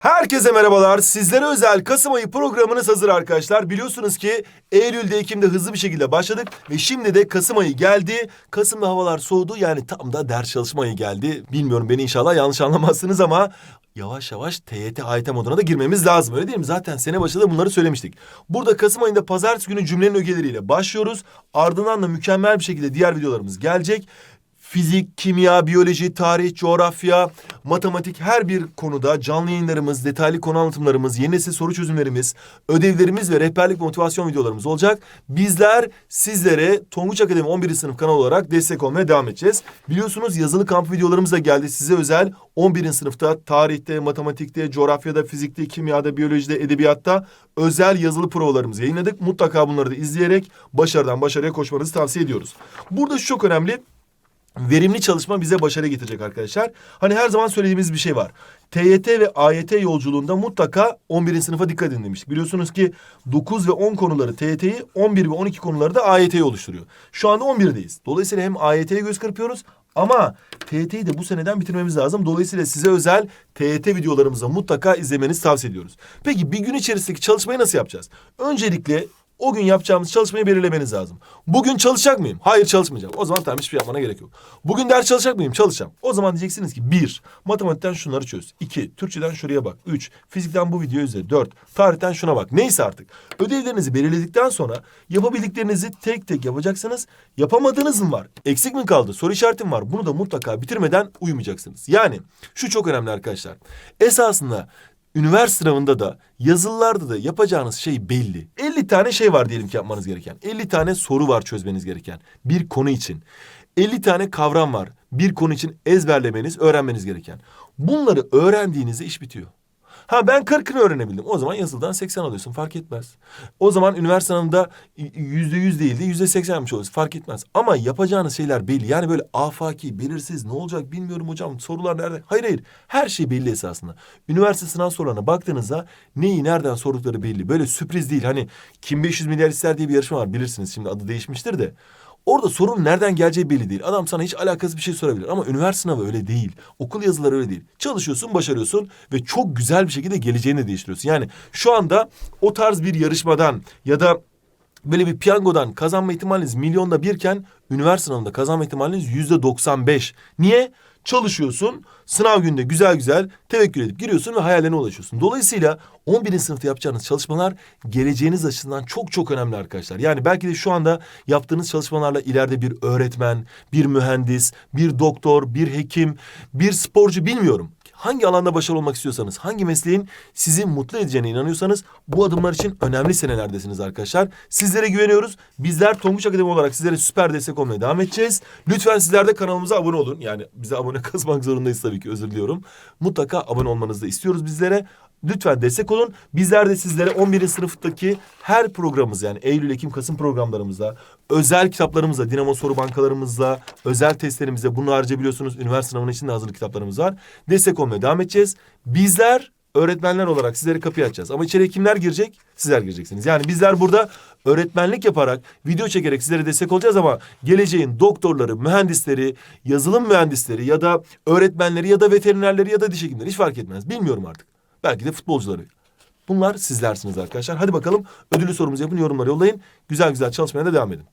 Herkese merhabalar. Sizlere özel Kasım ayı programınız hazır arkadaşlar. Biliyorsunuz ki Eylül'de, Ekim'de hızlı bir şekilde başladık ve şimdi de Kasım ayı geldi. Kasım'da havalar soğudu yani tam da ders çalışma ayı geldi. Bilmiyorum beni inşallah yanlış anlamazsınız ama yavaş yavaş TYT AYT moduna da girmemiz lazım. Öyle değil mi? Zaten sene başında da bunları söylemiştik. Burada Kasım ayında pazartesi günü cümlenin ögeleriyle başlıyoruz. Ardından da mükemmel bir şekilde diğer videolarımız gelecek fizik, kimya, biyoloji, tarih, coğrafya, matematik her bir konuda canlı yayınlarımız, detaylı konu anlatımlarımız, yeni nesil soru çözümlerimiz, ödevlerimiz ve rehberlik motivasyon videolarımız olacak. Bizler sizlere Tonguç Akademi 11. sınıf kanalı olarak destek olmaya devam edeceğiz. Biliyorsunuz yazılı kamp videolarımız da geldi. Size özel 11. sınıfta tarihte, matematikte, coğrafyada, fizikte, kimyada, biyolojide, edebiyatta özel yazılı provalarımızı yayınladık. Mutlaka bunları da izleyerek başarıdan başarıya koşmanızı tavsiye ediyoruz. Burada şu çok önemli. Verimli çalışma bize başarı getirecek arkadaşlar. Hani her zaman söylediğimiz bir şey var. TYT ve AYT yolculuğunda mutlaka 11. sınıfa dikkat edin demiştik. Biliyorsunuz ki 9 ve 10 konuları TYT'yi, 11 ve 12 konuları da AYT'yi oluşturuyor. Şu anda 11'deyiz. Dolayısıyla hem AYT'ye göz kırpıyoruz ama TYT'yi de bu seneden bitirmemiz lazım. Dolayısıyla size özel TYT videolarımızı mutlaka izlemenizi tavsiye ediyoruz. Peki bir gün içerisindeki çalışmayı nasıl yapacağız? Öncelikle o gün yapacağımız çalışmayı belirlemeniz lazım. Bugün çalışacak mıyım? Hayır çalışmayacağım. O zaman tamam hiçbir şey yapmana gerek yok. Bugün ders çalışacak mıyım? Çalışacağım. O zaman diyeceksiniz ki bir, matematikten şunları çöz. İki, Türkçeden şuraya bak. Üç, fizikten bu videoyu izle. Dört, tarihten şuna bak. Neyse artık. Ödevlerinizi belirledikten sonra yapabildiklerinizi tek tek yapacaksınız. Yapamadığınız mı var? Eksik mi kaldı? Soru işaretim var. Bunu da mutlaka bitirmeden uyumayacaksınız. Yani şu çok önemli arkadaşlar. Esasında Üniversite sınavında da yazılılarda da yapacağınız şey belli. 50 tane şey var diyelim ki yapmanız gereken. 50 tane soru var çözmeniz gereken bir konu için. 50 tane kavram var bir konu için ezberlemeniz, öğrenmeniz gereken. Bunları öğrendiğinizde iş bitiyor. Ha ben 40'ını öğrenebildim. O zaman yazıldan 80 alıyorsun fark etmez. O zaman üniversite sınavında yüzde yüz değil de yüzde seksen yapmış oluyorsun fark etmez. Ama yapacağınız şeyler belli. Yani böyle afaki, belirsiz, ne olacak bilmiyorum hocam sorular nerede? Hayır hayır her şey belli esasında. Üniversite sınav sorularına baktığınızda neyi nereden sordukları belli. Böyle sürpriz değil. Hani kim 500 milyar ister diye bir yarışma var bilirsiniz şimdi adı değişmiştir de. Orada sorun nereden geleceği belli değil. Adam sana hiç alakasız bir şey sorabilir. Ama üniversite sınavı öyle değil. Okul yazıları öyle değil. Çalışıyorsun, başarıyorsun ve çok güzel bir şekilde geleceğini de değiştiriyorsun. Yani şu anda o tarz bir yarışmadan ya da böyle bir piyangodan kazanma ihtimaliniz milyonda birken üniversite sınavında kazanma ihtimaliniz yüzde 95. Niye? Çalışıyorsun, sınav günde güzel güzel tevekkül edip giriyorsun ve hayallerine ulaşıyorsun. Dolayısıyla 11. sınıfta yapacağınız çalışmalar geleceğiniz açısından çok çok önemli arkadaşlar. Yani belki de şu anda yaptığınız çalışmalarla ileride bir öğretmen, bir mühendis, bir doktor, bir hekim, bir sporcu bilmiyorum hangi alanda başarılı olmak istiyorsanız, hangi mesleğin sizi mutlu edeceğine inanıyorsanız bu adımlar için önemli senelerdesiniz arkadaşlar. Sizlere güveniyoruz. Bizler Tonguç Akademi olarak sizlere süper destek olmaya devam edeceğiz. Lütfen sizler de kanalımıza abone olun. Yani bize abone kazmak zorundayız tabii ki özür diliyorum. Mutlaka abone olmanızı da istiyoruz bizlere. Lütfen destek olun. Bizler de sizlere 11. sınıftaki her programımız yani Eylül, Ekim, Kasım programlarımızda, özel kitaplarımızla, Dinamo soru bankalarımızla, özel testlerimizle bunu harca biliyorsunuz. Üniversite sınavının içinde hazırlık kitaplarımız var. Destek olmaya devam edeceğiz. Bizler öğretmenler olarak sizlere kapıyı açacağız. Ama içeri kimler girecek? Sizler gireceksiniz. Yani bizler burada öğretmenlik yaparak, video çekerek sizlere destek olacağız ama geleceğin doktorları, mühendisleri, yazılım mühendisleri ya da öğretmenleri ya da veterinerleri ya da diş hekimleri hiç fark etmez. Bilmiyorum artık. Belki de futbolcuları. Bunlar sizlersiniz arkadaşlar. Hadi bakalım ödülü sorumuzu yapın, yorumları yollayın. Güzel güzel çalışmaya da devam edin.